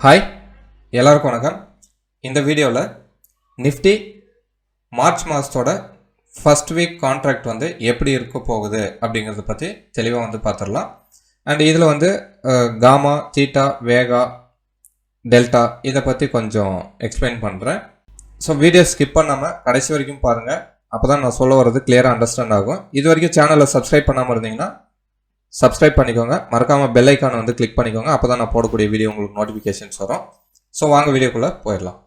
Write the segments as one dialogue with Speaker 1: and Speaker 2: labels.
Speaker 1: Hi எல்லாருக்கும் வணக்கம். இந்த வீடியோவில் நிஃப்டி மார்ச் மாதத்தோட ஃபஸ்ட் வீக் கான்ட்ராக்ட் வந்து எப்படி இருக்க போகுது அப்படிங்கிறத பற்றி தெளிவாக வந்து பார்த்துடலாம் அண்ட் இதில் வந்து காமா தீட்டா வேகா டெல்டா இதை பற்றி கொஞ்சம் எக்ஸ்பிளைன் பண்ணுறேன் ஸோ வீடியோ ஸ்கிப் பண்ணாமல் கடைசி வரைக்கும் பாருங்கள் அப்போ தான் நான் சொல்ல வர்றது கிளியராக அண்டர்ஸ்டாண்ட் ஆகும். இது வரைக்கும் சேனலை சப்ஸ்கிரைப் பண்ணாமல் இருந்தீங்கன்னா சப்ஸ்கிரைப் பண்ணிக்கோங்க. மறக்காமல் பெல் ஐக்கானை வந்து கிளிக் பண்ணிக்கோங்க. அப்போ தான் நான் போடக்கூடிய வீடியோ உங்களுக்கு நோட்டிஃபிகேஷன்ஸ் வரும். ஸோ வாங்க வீடியோக்குள்ளே போயிடலாம்.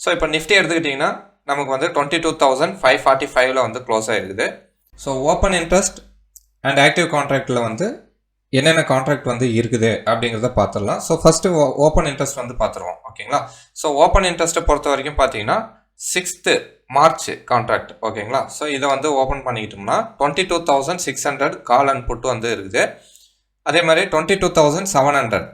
Speaker 1: ஸோ இப்போ நிஃப்டி எடுத்துக்கிட்டிங்கன்னா நமக்கு வந்து twenty two thousand five forty ஃபைவ்ல வந்து க்ளோஸ் ஆகிருக்குது so open interest and active கான்ட்ராக்டில் வந்து என்னென்ன கான்ட்ராக்ட் வந்து இருக்குது அப்படிங்கிறத பார்த்துடலாம் ஸோ ஃபஸ்ட்டு ஓப்பன் இன்ட்ரெஸ்ட் வந்து பார்த்துருவோம் ஓகேங்களா ஸோ ஓப்பன் இன்ட்ரெஸ்ட்டை பொறுத்த வரைக்கும் பார்த்தீங்கன்னா சிக்ஸ்த்து மார்ச் கான்ட்ராக்ட் ஓகேங்களா? ஸோ இதை வந்து open பண்ணிக்கிட்டோம்னா twenty two thousand six hundred call and put வந்து இருக்குது. அதே மாதிரி twenty two thousand seven hundred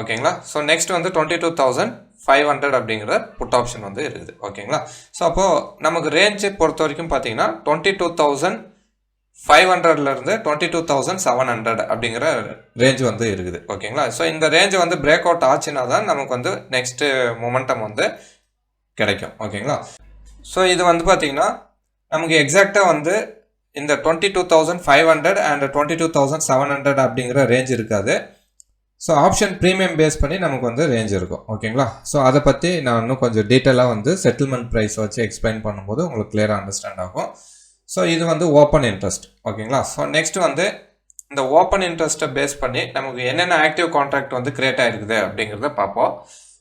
Speaker 1: ஓகேங்களா? ஸோ நெக்ஸ்ட் வந்து twenty two thousand five hundred அப்படிங்கிற புட் ஆப்ஷன் வந்து இருக்குது. ஓகேங்களா? ஸோ அப்போது நமக்கு ரேஞ்சு பொறுத்த வரைக்கும் பார்த்தீங்கன்னா டுவெண்ட்டி டூ தௌசண்ட் ஃபைவ் ஹண்ட்ரட்லேருந்து twenty two thousand seven hundred அப்படிங்கிற ரேஞ்ச் வந்து இருக்குது. ஓகேங்களா? ஸோ இந்த ரேஞ்ச் வந்து பிரேக் அவுட் ஆச்சுன்னா தான் நமக்கு வந்து நெக்ஸ்ட்டு மொமெண்டம் வந்து கிடைக்கும். ஓகேங்களா? ஸோ இது வந்து பார்த்தீங்கன்னா நமக்கு எக்ஸாக்டாக வந்து இந்த twenty two thousand five hundred and twenty two thousand seven hundred அப்படிங்கிற ரேஞ்ச் இருக்காது. ஸோ ஆப்ஷன் ப்ரீமியம் பேஸ் பண்ணி நமக்கு வந்து ரேஞ்ச் இருக்கும். ஓகேங்களா ஸோ அதை பற்றி நான் இன்னும் கொஞ்சம் டீட்டெயிலாக வந்து செட்டில்மெண்ட் ப்ரைஸ் வச்சு எக்ஸ்பிளைன் பண்ணும்போது உங்களுக்கு கிளியராக அண்டர்ஸ்டாண்ட் ஆகும். ஸோ இது வந்து ஓப்பன் இன்ட்ரெஸ்ட் ஓகேங்களா ஸோ நெக்ஸ்ட் வந்து இந்த ஓப்பன் இன்ட்ரெஸ்ட்டை பேஸ் பண்ணி நமக்கு என்னென்ன ஆக்டிவ் கான்ட்ராக்ட் வந்து கிரியேட் ஆகிருக்குது அப்படிங்கிறத பார்ப்போம்.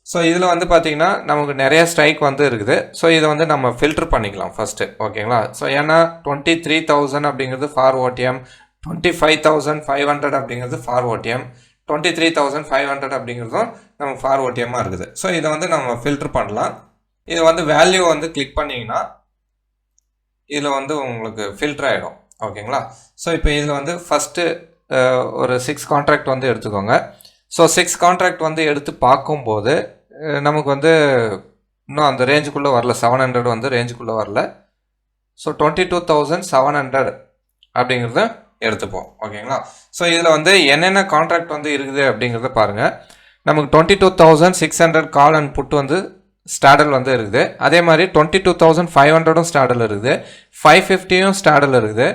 Speaker 1: ஸோ இதில் வந்து பார்த்தீங்கன்னா நமக்கு நிறைய ஸ்ட்ரைக் வந்து இருக்குது. ஸோ இதை வந்து நம்ம ஃபில்டர் பண்ணிக்கலாம் ஃபஸ்ட்டு ஓகேங்களா ஸோ ஏன்னா டுவெண்ட்டி த்ரீ தௌசண்ட் அப்படிங்கிறது for OTM twenty five thousand five hundred அப்படிங்கிறது for OTM twenty three thousand five hundred அப்படிங்கிறதும் நமக்கு ஃபார் ஓடிஎம்மாக இருக்குது. ஸோ இதை வந்து நம்ம ஃபில்டர் பண்ணலாம். இது வந்து வேல்யூ வந்து கிளிக் பண்ணிங்கன்னா இதில் வந்து உங்களுக்கு ஃபில்டர் ஆகிடும் ஓகேங்களா ஸோ இப்போ இதில் வந்து ஃபஸ்ட்டு ஒரு சிக்ஸ் கான்ட்ராக்ட் வந்து எடுத்துக்கோங்க. ஸோ சிக்ஸ் கான்ட்ராக்ட் வந்து எடுத்து பார்க்கும்போது நமக்கு வந்து இன்னும் அந்த ரேஞ்சுக்குள்ளே வரல. செவன் ஹண்ட்ரட் வந்து ரேஞ்சுக்குள்ளே வரல. So twenty two thousand seven hundred அப்படிங்கிறத எடுத்துப்போம். ஓகேங்களா? ஸோ இதில் வந்து என்னென்ன கான்ட்ராக்ட் வந்து இருக்குது அப்படிங்கிறத பாருங்கள் நமக்கு twenty two thousand six hundred call and put வந்து ஸ்டாடல் வந்து இருக்குது. அதே மாதிரி டுவெண்ட்டி டூ தௌசண்ட் ஃபைவ் ஹண்ட்ரடும் ஸ்டாடல் இருக்குது. ஃபைவ் ஃபிஃப்டியும் ஸ்டாடல் இருக்குது.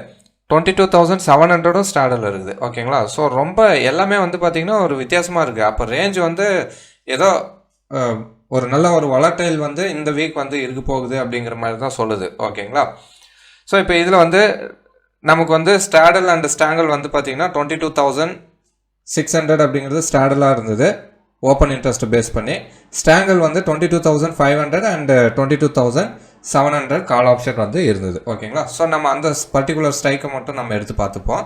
Speaker 1: டுவெண்ட்டி டூ தௌசண்ட் செவன் ஹண்ட்ரடும் ஸ்டாடல் இருக்குது. ஓகேங்களா ஸோ ரொம்ப எல்லாமே வந்து பார்த்திங்கன்னா ஒரு வித்தியாசமாக இருக்குது அப்போ ரேஞ்ச் வந்து ஏதோ ஒரு நல்ல ஒரு வளர்டைல் வந்து இந்த வீக் வந்து இருக்க போகுது அப்படிங்கிற மாதிரி தான் சொல்லுது. ஓகேங்களா ஸோ இப்போ இதில் வந்து நமக்கு வந்து ஸ்டாடல் அண்ட் ஸ்டாங்கல் வந்து பார்த்தீங்கன்னா twenty two thousand six hundred அப்படிங்கிறது ஸ்டாடலாக இருந்தது. ஓப்பன் இன்ட்ரெஸ்ட்டை பேஸ் பண்ணி. ஸ்டாங்கல் வந்து twenty two thousand five hundred and twenty two thousand seven hundred call option வந்து இருந்தது. ஓகேங்களா ஸோ நம்ம அந்த பர்டிகுலர் ஸ்ட்ரைக்கை மட்டும் நம்ம எடுத்து பார்த்துப்போம்.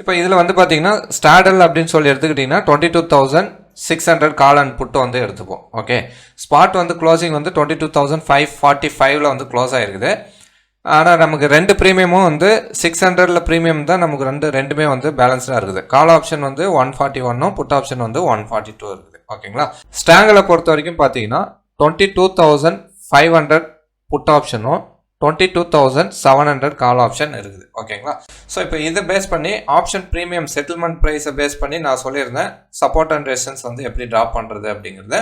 Speaker 1: இப்போ இதில் வந்து பார்த்தீங்கன்னா ஸ்டாடல் அப்படின்னு சொல்லி எடுத்துக்கிட்டிங்கன்னா twenty two thousand six hundred call and put வந்து எடுத்துப்போம். ஓகே ஸ்பாட் வந்து க்ளோசிங் வந்து twenty two thousand five forty ஃபைவ்ல வந்து க்ளோஸ் ஆகிருக்குது ஆனால் நமக்கு ரெண்டு ப்ரீமியமும் வந்து சிக்ஸ் ஹண்ட்ரடில் ப்ரீமியம் தான் நமக்கு ரெண்டு ரெண்டுமே வந்து பேலன்ஸ்டாக இருக்குது. கால் ஆப்ஷன் வந்து ஒன் ஃபார்ட்டி ஒன்னும் புட் ஆப்ஷன் வந்து ஒன் ஃபார்ட்டி டூ இருக்குது ஓகேங்களா ஸ்டாங்கில் பொறுத்த வரைக்கும் பார்த்தீங்கன்னா twenty two thousand five hundred put ஆப்ஷனும் twenty two thousand seven hundred call option இருக்குது. ஓகேங்களா ஸோ இப்போ இதை பேஸ் பண்ணி ஆப்ஷன் ப்ரீமியம் செட்டில்மெண்ட் ப்ரைஸை பேஸ் பண்ணி நான் சொல்லியிருந்தேன் சப்போர்ட் அண்ட் ரெசிஸ்டன்ஸ் வந்து எப்படி ட்ராப் பண்ணுறது அப்படிங்கிறத.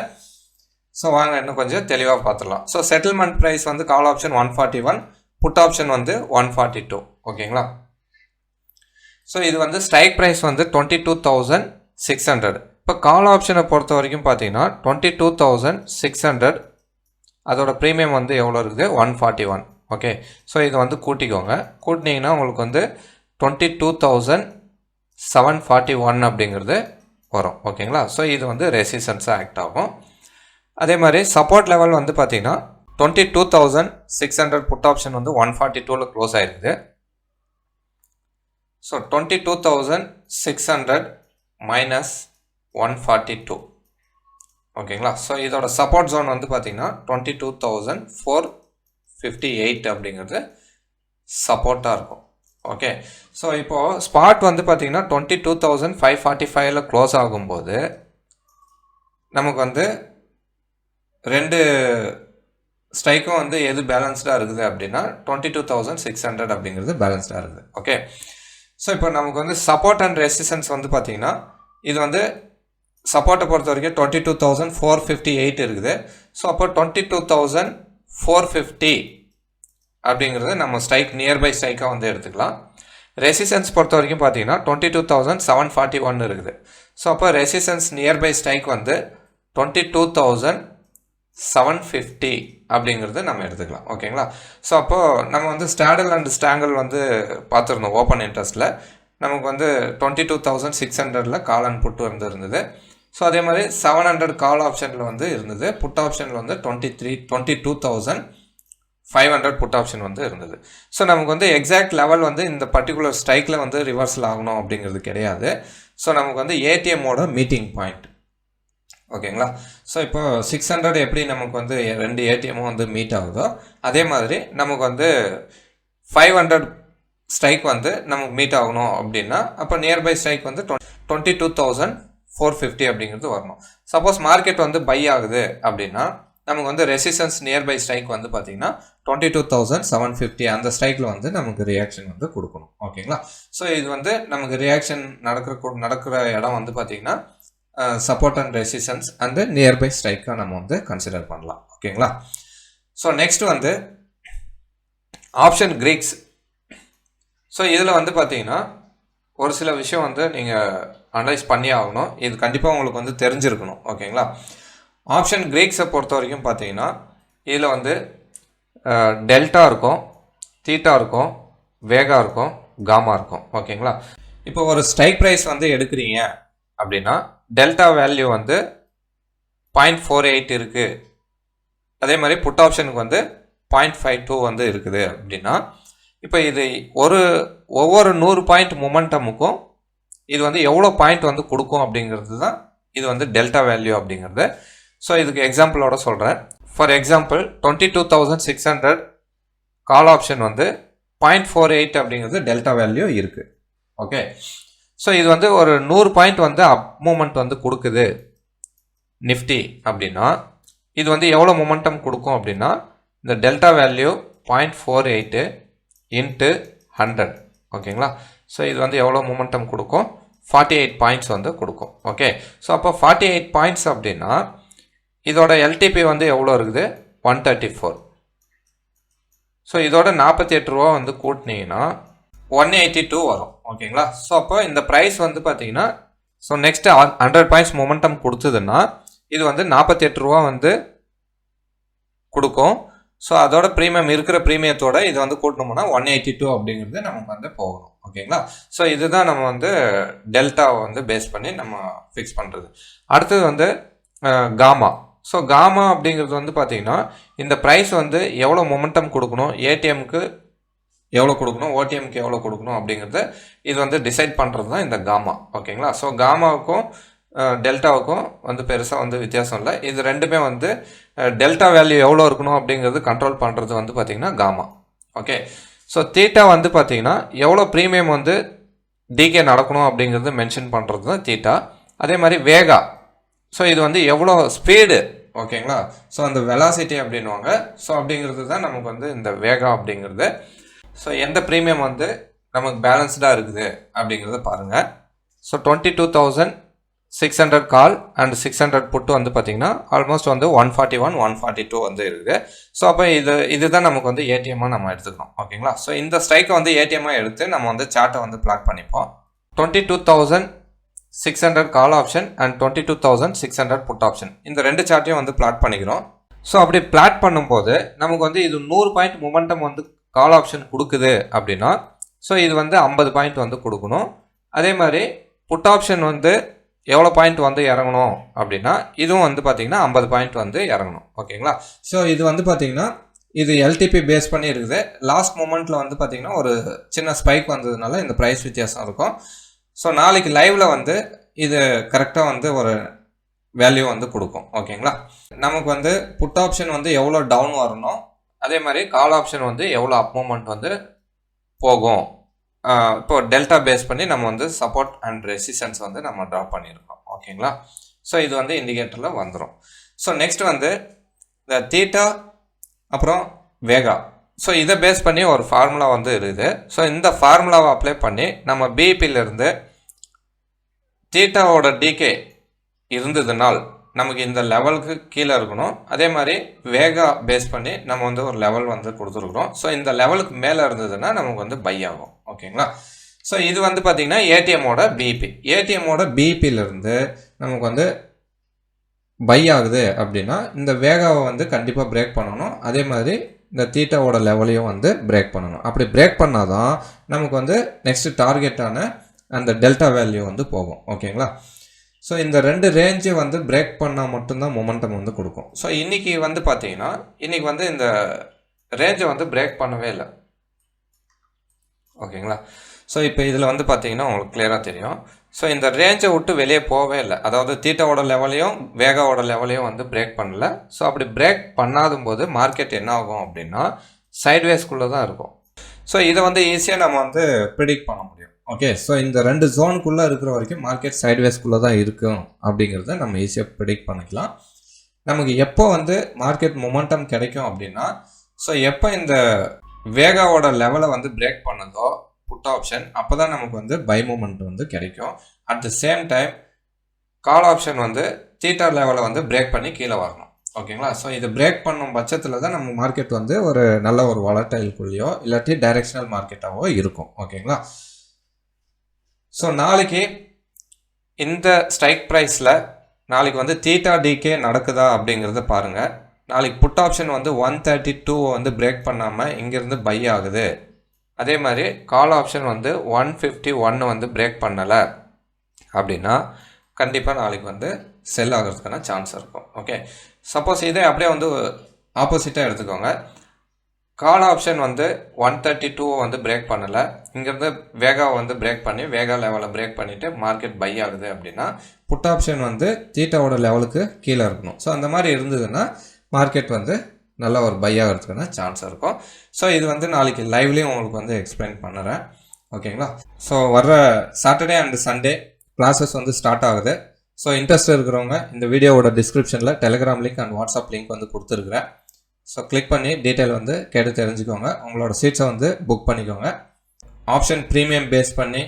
Speaker 1: ஸோ வாங்க இன்னும் கொஞ்சம் தெளிவாக பார்த்துடலாம். ஸோ செட்டில்மெண்ட் ப்ரைஸ் வந்து call option one forty one put option வந்து ஒன் ஃபார்ட்டி டூ ஓகேங்களா ஸோ இது வந்து ஸ்ட்ரைக் ப்ரைஸ் வந்து twenty two thousand six hundred இப்போ கால் ஆப்ஷனை பொறுத்த வரைக்கும் பார்த்தீங்கன்னா twenty two thousand six hundred அதோட ப்ரீமியம் வந்து எவ்வளோ இருக்குது? One forty one okay so இதை வந்து கூட்டிக்கோங்க. கூட்டினீங்கன்னா உங்களுக்கு வந்து twenty two thousand seven forty one அப்படிங்கிறது வரும். ஓகேங்களா ஸோ இது வந்து ரெசிஸ்டன்ஸாக ஆக்ட் ஆகும். அதே மாதிரி சப்போர்ட் லெவல் வந்து பார்த்தீங்கன்னா twenty two thousand six hundred put option வந்து ஒன் ஃபார்ட்டி டூவில் க்ளோஸ் ஆயிருக்குது. So twenty two thousand six hundred minus one forty two ஓகேங்களா? ஸோ இதோட சப்போர்ட் ஜோன் வந்து பார்த்தீங்கன்னா twenty two thousand four fifty eight அப்படிங்கிறது சப்போர்ட்டாக இருக்கும். ஓகே ஸோ இப்போது ஸ்பாட் வந்து பார்த்தீங்கன்னா twenty two thousand five forty ஃபைவ்ல க்ளோஸ் ஆகும்போது நமக்கு வந்து ரெண்டு ஸ்ட்ரைக்கும் வந்து எது பேலன்ஸ்டாக இருக்குது அப்படின்னா twenty two thousand six hundred அப்படிங்கிறது பேலன்ஸ்டாக இருக்குது. ஓகே ஸோ இப்போ நமக்கு வந்து சப்போர்ட் அண்ட் ரெசிஸ்டன்ஸ் வந்து பார்த்தீங்கன்னா இது வந்து சப்போர்ட்டை பொறுத்த வரைக்கும் twenty two thousand four fifty eight இருக்குது. ஸோ அப்போ twenty two thousand four fifty அப்படிங்கிறது நம்ம ஸ்ட்ரைக் நியர்பை ஸ்ட்ரைக்காக வந்து எடுத்துக்கலாம். ரெசிஸ்டன்ஸ் பொறுத்த வரைக்கும் பார்த்தீங்கன்னா twenty two thousand seven forty one இருக்குது. ஸோ அப்போ ரெசிஸ்டன்ஸ் நியர்பை ஸ்ட்ரைக் வந்து twenty two thousand seven fifty அப்படிங்கிறது நம்ம எடுத்துக்கலாம். ஓகேங்களா ஸோ அப்போது நம்ம வந்து ஸ்டாடல் அண்ட் ஸ்டாங்கல் வந்து பார்த்துருந்தோம் ஓப்பன் இன்ட்ரெஸ்ட்டில் நமக்கு வந்து டுவெண்ட்டி டூ தௌசண்ட் சிக்ஸ் ஹண்ட்ரடில் கால் அண்ட் புட்டு வந்து இருந்தது. ஸோ அதே மாதிரி செவன் ஹண்ட்ரட் கால் ஆப்ஷனில் வந்து இருந்தது. புட் ஆப்ஷனில் வந்து twenty three twenty two thousand five hundred put option வந்து இருந்தது. ஸோ நமக்கு வந்து எக்ஸாக்ட் லெவல் வந்து இந்த பர்டிகுலர் ஸ்ட்ரைக்கில் வந்து ரிவர்சல் ஆகணும் அப்படிங்கிறது கிடையாது. ஸோ நமக்கு வந்து ஏடிஎம்மோட மீட்டிங் பாயிண்ட் ஓகேங்களா ஸோ இப்போ சிக்ஸ் ஹண்ட்ரட் எப்படி நமக்கு வந்து ரெண்டு ஏடிஎம்மும் வந்து மீட் ஆகுதோ அதே மாதிரி நமக்கு வந்து ஃபைவ் ஹண்ட்ரட் ஸ்ட்ரைக் வந்து நமக்கு மீட் ஆகணும் அப்படின்னா அப்போ நியர்பை ஸ்ட்ரைக் வந்து twenty two thousand four fifty அப்படிங்கிறது வரணும். சப்போஸ் மார்க்கெட் வந்து பை ஆகுது அப்படின்னா நமக்கு வந்து ரெசிஸ்டன்ஸ் நியர்பை ஸ்ட்ரைக் வந்து பார்த்தீங்கன்னா twenty two thousand seven fifty அந்த ஸ்ட்ரைக்கில் வந்து நமக்கு ரியாக்ஷன் வந்து கொடுக்கணும். ஓகேங்களா ஸோ இது வந்து நமக்கு ரியாக்ஷன் நடக்கிற நடக்கிற இடம் வந்து பார்த்தீங்கன்னா support and resistance and nearby ஸ்ட்ரைக்காக நம்ம வந்து கன்சிடர் பண்ணலாம். ஓகேங்களா ஸோ நெக்ஸ்ட் வந்து ஆப்ஷன் கிரீக்ஸ் ஸோ இதில் வந்து பார்த்தீங்கன்னா ஒரு சில விஷயம் வந்து நீங்கள் அனலைஸ் பண்ணி ஆகணும். இது கண்டிப்பாக உங்களுக்கு வந்து தெரிஞ்சிருக்கணும். ஓகேங்களா? ஆப்ஷன் கிரீக்ஸை பொறுத்த வரைக்கும் பார்த்தீங்கன்னா இதில் வந்து டெல்டா இருக்கும் தீட்டா இருக்கும் வேகா இருக்கும் காமா இருக்கும். ஓகேங்களா? இப்போ ஒரு ஸ்ட்ரைக் ப்ரைஸ் வந்து எடுக்கிறீங்க அப்படின்னா டெல்டா வேல்யூ வந்து பாயிண்ட் ஃபோர் எயிட் இருக்குது அதே மாதிரி புட் ஆப்ஷனுக்கு வந்து பாயிண்ட் ஃபைவ் டூ வந்து இருக்குது அப்படின்னா இப்போ இது ஒரு ஒவ்வொரு நூறு பாயிண்ட் மொமெண்டமுக்கும் இது வந்து எவ்வளோ பாயிண்ட் வந்து கொடுக்கும் அப்படிங்கிறது தான் இது வந்து டெல்டா வேல்யூ அப்படிங்கிறது. ஸோ இதுக்கு எக்ஸாம்பிளோட சொல்கிறேன் for example twenty two thousand six hundred call option வந்து பாயிண்ட் ஃபோர் எயிட் அப்படிங்கிறது டெல்டா வேல்யூ இருக்குது ஓகே ஸோ இது வந்து ஒரு நூறு பாயிண்ட் வந்து அப் மூமெண்ட் வந்து கொடுக்குது. நிஃப்டி அப்படின்னா இது வந்து எவ்வளோ மொமெண்டம் கொடுக்கும் அப்படின்னா இந்த delta value point four eight into hundred ஓகேங்களா ஸோ இது வந்து எவ்வளோ மூமெண்டம் கொடுக்கும்? ஃபார்ட்டி எயிட் பாயிண்ட்ஸ் வந்து கொடுக்கும். ஓகே ஸோ அப்போ ஃபார்ட்டி எயிட் பாயிண்ட்ஸ் அப்படின்னா இதோட எல்டிபி வந்து எவ்வளோ இருக்குது? ஒன் தேர்ட்டி ஃபோர் ஸோ இதோட நாற்பத்தி எட்டு ரூபா வந்து கூட்டினீங்கன்னா ஒன் எயிட்டி டூ வரும் ஓகேங்களா ஸோ அப்போ இந்த ப்ரைஸ் வந்து பார்த்தீங்கன்னா so next hundred points momentum கொடுத்ததுன்னா இது வந்து நாற்பத்தி எட்டு ரூபா வந்து கொடுக்கும். ஸோ அதோட ப்ரீமியம் இருக்கிற ப்ரீமியத்தோட இது வந்து கூட்டணும்னா ஒன் எயிட்டி டூ அப்படிங்கிறது நமக்கு வந்து போகணும். ஓகேங்களா? ஸோ இதுதான் நம்ம வந்து டெல்டாவை வந்து பேஸ் பண்ணி நம்ம ஃபிக்ஸ் பண்ணுறது அடுத்தது வந்து காமா. ஸோ காமா அப்படிங்கிறது வந்து பார்த்தீங்கன்னா இந்த ப்ரைஸ் வந்து எவ்வளோ மொமெண்டம் கொடுக்கணும் ஏடிஎம்க்கு எவ்வளோ கொடுக்கணும் ஓடிஎம்க்கு எவ்வளோ கொடுக்கணும் அப்படிங்கிறத இது வந்து டிசைட் பண்ணுறது தான் இந்த காமா. ஓகேங்களா? ஸோ காமாவுக்கும் டெல்டாவுக்கும் வந்து பெருசாக வந்து வித்தியாசம் இல்லை. இது ரெண்டுமே வந்து டெல்டா வேல்யூ எவ்வளோ இருக்கணும் அப்படிங்கிறது கண்ட்ரோல் பண்ணுறது வந்து பார்த்திங்கன்னா காமா. ஓகே? ஸோ தீட்டா வந்து பார்த்திங்கன்னா எவ்வளோ ப்ரீமியம் வந்து டிகே நடக்கணும் அப்படிங்கிறது மென்ஷன் பண்ணுறது தான் தீட்டா அதே மாதிரி வேகா. ஸோ இது வந்து எவ்வளோ ஸ்பீடு ஓகேங்களா ஸோ அந்த வெலாசிட்டி அப்படின்வாங்க ஸோ அப்படிங்கிறது தான் நமக்கு வந்து இந்த வேகா அப்படிங்கிறது. ஸோ எந்த ப்ரீமியம் வந்து நமக்கு பேலன்ஸ்டாக இருக்குது அப்படிங்கிறத பாருங்கள் so twenty two thousand six hundred call and six hundred put வந்து பார்த்தீங்கன்னா ஆல்மோஸ்ட் வந்து one forty one one forty two வந்து இருக்குது. ஸோ அப்போ இது இதுதான் நமக்கு வந்து ஏடிஎம்மாக நம்ம எடுத்துக்கணும். ஓகேங்களா ஸோ இந்த ஸ்ட்ரைக்கை வந்து ஏடிஎம்மாக எடுத்து நம்ம வந்து சார்ட்டை வந்து பிளாக் பண்ணிப்போம். Twenty two thousand six hundred call option and twenty two thousand six hundred put option இந்த ரெண்டு சார்ட்டையும் வந்து பிளாட் பண்ணிக்கிறோம். ஸோ அப்படி பிளாட் பண்ணும்போது நமக்கு வந்து இது நூறு பாயிண்ட் மொமெண்டம் வந்து கால் ஆப்ஷன் கொடுக்குது அப்படின்னா ஸோ இது வந்து ஐம்பது பாயிண்ட் வந்து கொடுக்கணும். அதே மாதிரி புட் ஆப்ஷன் வந்து எவ்வளோ பாயிண்ட் வந்து இறங்கணும் அப்படின்னா இதுவும் வந்து பார்த்திங்கன்னா ஐம்பது பாயிண்ட் வந்து இறங்கணும். ஓகேங்களா? ஸோ இது வந்து பார்த்தீங்கன்னா இது எல்டிபி பேஸ் பண்ணி இருக்குது. லாஸ்ட் மூமெண்ட்டில் வந்து பார்த்திங்கன்னா ஒரு சின்ன ஸ்பைக் வந்ததுனால இந்த ப்ரைஸ் வித்தியாசம் இருக்கும். ஸோ நாளைக்கு லைவில் வந்து இது கரெக்டாக வந்து ஒரு வேல்யூ வந்து கொடுக்கும். ஓகேங்களா? நமக்கு வந்து புட் ஆப்ஷன் வந்து எவ்வளோ டவுன் வரணும் அதே மாதிரி கால் ஆப்ஷன் வந்து எவ்வளோ அப் மூமெண்ட் வந்து போகும். இப்போ டெல்டா பேஸ் பண்ணி நம்ம வந்து சப்போர்ட் அண்ட் ரெசிஸ்டன்ஸ் வந்து நம்ம ட்ரா பண்ணியிருக்கோம். ஓகேங்களா? ஸோ இது வந்து இண்டிகேட்டரில் வந்துடும் ஸோ நெக்ஸ்ட் வந்து இந்த தீட்டா அப்புறம் வேகா ஸோ இதை பேஸ் பண்ணி ஒரு ஃபார்முலா வந்து இருக்குது. ஸோ இந்த ஃபார்முலாவை அப்ளை பண்ணி நம்ம பிபியிலேருந்து தீட்டாவோட டிகே இருந்ததுனால் நமக்கு இந்த லெவலுக்கு கீழே இருக்கணும். அதே மாதிரி வேகா பேஸ் பண்ணி நம்ம வந்து ஒரு லெவல் வந்து கொடுத்துருக்குறோம். ஸோ இந்த லெவலுக்கு மேலே இருந்ததுன்னா நமக்கு வந்து பை ஆகும். ஓகேங்களா? ஸோ இது வந்து பார்த்திங்கன்னா ஏடிஎம்மோட பிபி ஏடிஎம்மோட பிபியிலேருந்து நமக்கு வந்து பை ஆகுது அப்படின்னா இந்த வேகாவை வந்து கண்டிப்பாக பிரேக் பண்ணணும். அதே மாதிரி இந்த தீட்டாவோட லெவலையும் வந்து பிரேக் பண்ணணும். அப்படி பிரேக் பண்ணால் தான் நமக்கு வந்து நெக்ஸ்ட் டார்கெட்டான அந்த டெல்டா வேல்யூ வந்து போகும். ஓகேங்களா? ஸோ இந்த ரெண்டு ரேஞ்சை வந்து பிரேக் பண்ணால் மட்டும்தான் மொமெண்டம் வந்து கொடுக்கும். ஸோ இன்றைக்கி வந்து பார்த்தீங்கன்னா இன்றைக்கி வந்து இந்த ரேஞ்சை வந்து பிரேக் பண்ணவே இல்லை. ஓகேங்களா ஸோ இப்போ இதில் வந்து பார்த்தீங்கன்னா உங்களுக்கு கிளியராக தெரியும். ஸோ இந்த ரேஞ்சை விட்டு வெளியே போகவே இல்லை. அதாவது தீட்டாவோட லெவலையும் வேகாவோட லெவலையும் வந்து பிரேக் பண்ணல. ஸோ அப்படி பிரேக் பண்ணாதும் போது மார்க்கெட் என்ன ஆகும் அப்படின்னா சைட்வேஸ்குள்ளே தான் இருக்கும். ஸோ இதை வந்து ஈஸியாக நம்ம வந்து ப்ரிடிக்ட் பண்ண முடியும். ஓகே ஸோ இந்த ரெண்டு ஜோனுக்குள்ளே இருக்கிற வரைக்கும் மார்க்கெட் சைட்வேஸ்குள்ளே தான் இருக்கும் அப்படிங்கிறத நம்ம ஈஸியாக ப்ரிடிக்ட் பண்ணிக்கலாம். நமக்கு எப்போ வந்து மார்க்கெட் மொமெண்டம் கிடைக்கும் அப்படின்னா ஸோ எப்போ இந்த வேகாவோட லெவலை வந்து பிரேக் பண்ணுதோ புட் ஆப்ஷன் அப்போ தான் நமக்கு வந்து பை மூமெண்ட் வந்து கிடைக்கும். At the same time call option வந்து தீட்டா லெவலை வந்து பிரேக் பண்ணி கீழே வரணும். ஓகேங்களா? ஸோ இது பிரேக் பண்ணும் பட்சத்தில் தான் நம்ம மார்க்கெட் வந்து ஒரு நல்ல ஒரு வாலட்டைல்குள்ளேயோ இல்லாட்டி டைரெக்ஷனல் மார்க்கெட்டாகவோ இருக்கும். ஓகேங்களா? ஸோ நாளைக்கு இந்த ஸ்ட்ரைக் ப்ரைஸில் நாளைக்கு வந்து தீட்டா டிகே நடக்குதா அப்படிங்கிறத பாருங்கள் நாளைக்கு புட் ஆப்ஷன் வந்து ஒன் தேர்ட்டி டூவை வந்து பிரேக் பண்ணாமல் இங்கேருந்து பை ஆகுது. அதே மாதிரி கால் ஆப்ஷன் வந்து ஒன் ஃபிஃப்டி ஒன்று வந்து பிரேக் பண்ணலை அப்படின்னா கண்டிப்பாக நாளைக்கு வந்து செல் ஆகிறதுக்கான சான்ஸ் இருக்கும். ஓகே சப்போஸ் இதே அப்படியே வந்து ஆப்போசிட்டாக எடுத்துக்கோங்க. கால் ஆப்ஷன் வந்து ஒன் தேர்ட்டி டூவை வந்து பிரேக் பண்ணலை. இங்கேருந்து வேகாவை வந்து பிரேக் பண்ணி வேகா லெவலை பிரேக் பண்ணிவிட்டு மார்க்கெட் பை ஆகுது அப்படின்னா புட் ஆப்ஷன் வந்து தீட்டாவோட லெவலுக்கு கீழே இருக்கணும். ஸோ அந்த மாதிரி இருந்ததுன்னா மார்க்கெட் வந்து நல்ல ஒரு பை ஆகிறதுக்கான சான்ஸ் இருக்கும். ஸோ இது வந்து நாளைக்கு லைவ்லேயும் உங்களுக்கு வந்து எக்ஸ்பிளைன் பண்ணுறேன் ஓகேங்களா ஸோ வர்ற சாட்டர்டே அண்ட் சண்டே கிளாஸஸ் வந்து ஸ்டார்ட் ஆகுது. ஸோ இன்ட்ரெஸ்ட் இருக்கிறவங்க இந்த வீடியோவோட டிஸ்கிரிப்ஷனில் Telegram link and WhatsApp link வந்து கொடுத்துருக்குறேன். ஸோ கிளிக் பண்ணி டீட்டெயில் வந்து கேட்டு தெரிஞ்சுக்கோங்க. உங்களோட சீட்ஸை வந்து புக் பண்ணிக்கோங்க. ஆப்ஷன் ப்ரீமியம் பேஸ் பண்ணி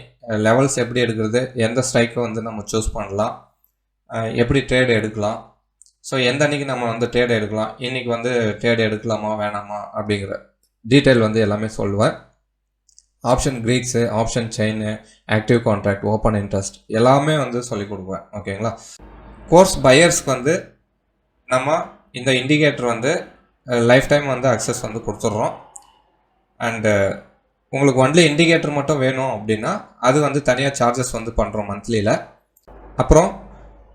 Speaker 1: லெவல்ஸ் எப்படி எடுக்கிறது எந்த ஸ்ட்ரைக்கை வந்து நம்ம சூஸ் பண்ணலாம் எப்படி ட்ரேடு எடுக்கலாம். ஸோ எந்த அன்றைக்கி நம்ம வந்து ட்ரேட் எடுக்கலாம் இன்றைக்கி வந்து ட்ரேட் எடுக்கலாமா வேணாமா அப்படிங்கிற டீட்டெயில் வந்து எல்லாமே சொல்லுவேன். Option greeks option chain active contract open interest எல்லாமே வந்து சொல்லிக் கொடுப்பேன். ஓகேங்களா கோர்ஸ் பையர்ஸ்க்கு வந்து நம்ம இந்த இண்டிகேட்டர் வந்து லைஃப் டைம் வந்து அக்சஸ் வந்து கொடுத்துட்றோம். அண்டு உங்களுக்கு ஒன்லி இண்டிகேட்டர் மட்டும் வேணும் அப்படின்னா அது வந்து தனியாக சார்ஜஸ் வந்து பண்ணுறோம் மந்த்லியில் அப்புறம்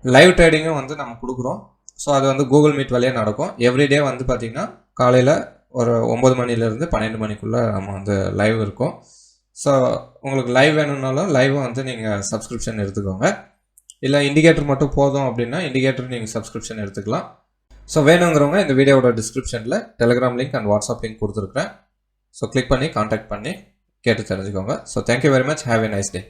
Speaker 1: லைவ் ட்ரேடிங்கும் வந்து நம்ம கொடுக்குறோம். ஸோ அது வந்து கூகுள் மீட் வழியாக நடக்கும். எவ்ரிடே வந்து பார்த்திங்கன்னா காலையில் ஒரு ஒம்பது மணிலேருந்து பன்னெண்டு மணிக்குள்ளே நம்ம வந்து லைவ் இருக்கும். ஸோ உங்களுக்கு லைவ் வேணும்னாலும் லைவும் வந்து நீங்கள் சப்ஸ்கிரிப்ஷன் எடுத்துக்கோங்க. இல்லை இண்டிகேட்டர் மட்டும் போதும் அப்படின்னா இண்டிகேட்டர் நீங்கள் சப்ஸ்கிரிப்ஷன் எடுத்துக்கலாம். ஸோ வேணுங்கிறவங்க இந்த வீடியோவோட டிஸ்கிரிப்ஷனில் Telegram link and WhatsApp link கொடுத்துருக்குறேன். ஸோ கிளிக் பண்ணி காண்டாக்ட் பண்ணி கேட்டு தெரிஞ்சுக்கோங்க. So thank you very much have a nice day